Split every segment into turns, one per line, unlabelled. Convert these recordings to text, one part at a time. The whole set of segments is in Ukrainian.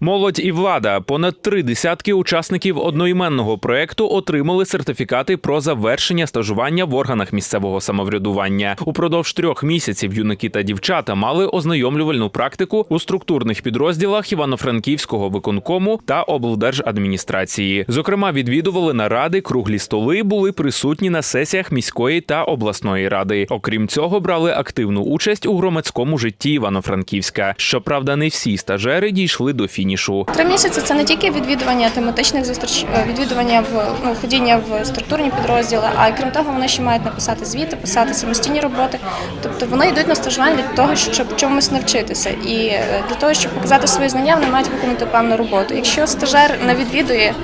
Молодь і влада понад три десятки учасників одноіменного проекту отримали сертифікати про завершення стажування в органах місцевого самоврядування. Упродовж трьох місяців юнаки та дівчата мали ознайомлювальну практику у структурних підрозділах Івано-Франківського виконкому та облдержадміністрації. Зокрема, відвідували наради, круглі столи, були присутні на сесіях міської та обласної ради. Окрім цього, брали активну участь у громадському житті Івано-Франківська. Щоправда, не всі стажери дійшли до фінішу.
Три місяці це не тільки відвідування тематичних зустріч, е, відвідування в ну, ходіння в структурні підрозділи, а й крім того, вони ще мають написати звіти, писати самостійні роботи. Тобто вони йдуть на стажування для того, щоб чомусь навчитися, і е, для того, щоб показати свої знання, вони мають виконати певну роботу. Якщо стажер не відвідує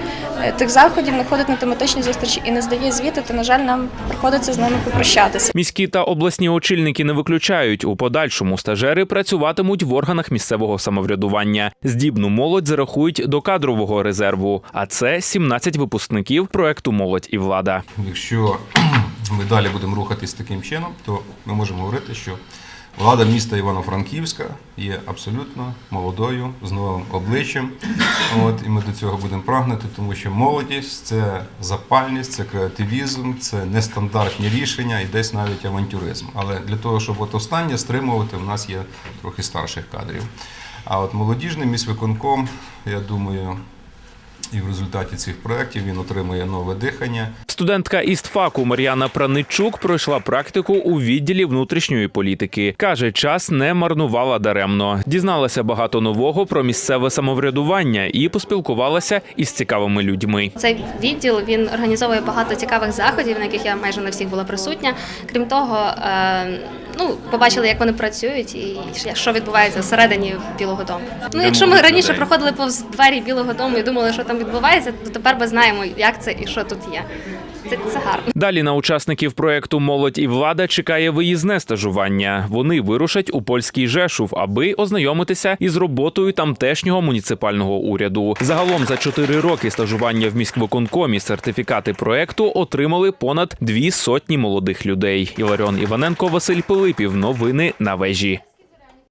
е, тих заходів, не ходить на тематичні зустрічі і не здає звіти, то на жаль, нам приходиться з ними попрощатися.
Міські та обласні очільники не виключають. У подальшому стажери працюватимуть в органах місцевого самоврядування. Здібну молодь зарахують до кадрового резерву. А це 17 випускників проекту Молодь і влада.
Якщо ми далі будемо рухатись таким чином, то ми можемо говорити, що влада міста Івано-Франківська є абсолютно молодою, з новим обличчям. От, і ми до цього будемо прагнути, тому що молодість це запальність, це креативізм, це нестандартні рішення і десь навіть авантюризм. Але для того, щоб от останнє стримувати, в нас є трохи старших кадрів. А от молодіжний міськвиконком, я думаю, і в результаті цих проєктів він отримує нове дихання.
Студентка істфаку Мар'яна Праничук пройшла практику у відділі внутрішньої політики. каже, час не марнувала даремно. Дізналася багато нового про місцеве самоврядування і поспілкувалася із цікавими людьми.
Цей відділ він організовує багато цікавих заходів, на яких я майже на всіх була присутня. Крім того, е, ну побачили, як вони працюють, і що відбувається всередині Білого Дому. Ну, якщо ми раніше проходили повз двері Білого Дому і думали, що там відбувається, то тепер ми знаємо, як це і що тут є. Це, це гарно.
Далі на учасників проекту Молодь і влада чекає виїзне стажування. Вони вирушать у польський Жешув, аби ознайомитися із роботою тамтешнього муніципального уряду. Загалом за чотири роки стажування в міськвиконкомі сертифікати проекту отримали понад дві сотні молодих людей. Іларіон Іваненко, Василь Пилипів. Новини на вежі.